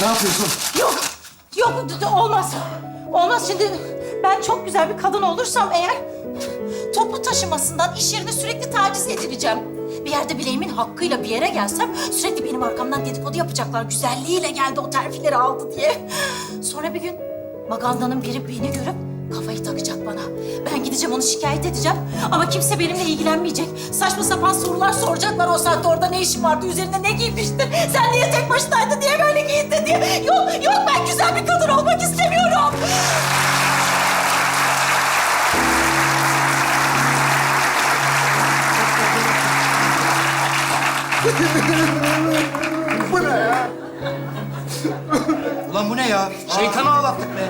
Ne yapıyorsun? Yok, yok olmaz. Olmaz şimdi ben çok güzel bir kadın olursam eğer toplu taşımasından iş yerine sürekli taciz edileceğim. Bir yerde bileğimin hakkıyla bir yere gelsem sürekli benim arkamdan dedikodu yapacaklar. Güzelliğiyle geldi o terfileri aldı diye. Sonra bir gün Maganda'nın biri beni görüp kafayı takacak bana. Ben gideceğim onu şikayet edeceğim ama kimse benimle ilgilenmeyecek. Saçma sapan sorular soracaklar o saatte orada ne işin vardı, üzerinde ne giymiştin, sen niye tek başınaydın, niye böyle giyindin Yok, yok ben güzel bir kadın olmak istemiyorum. Bu ne ya? Ulan bu ne ya? Şeytanı ağlattık be.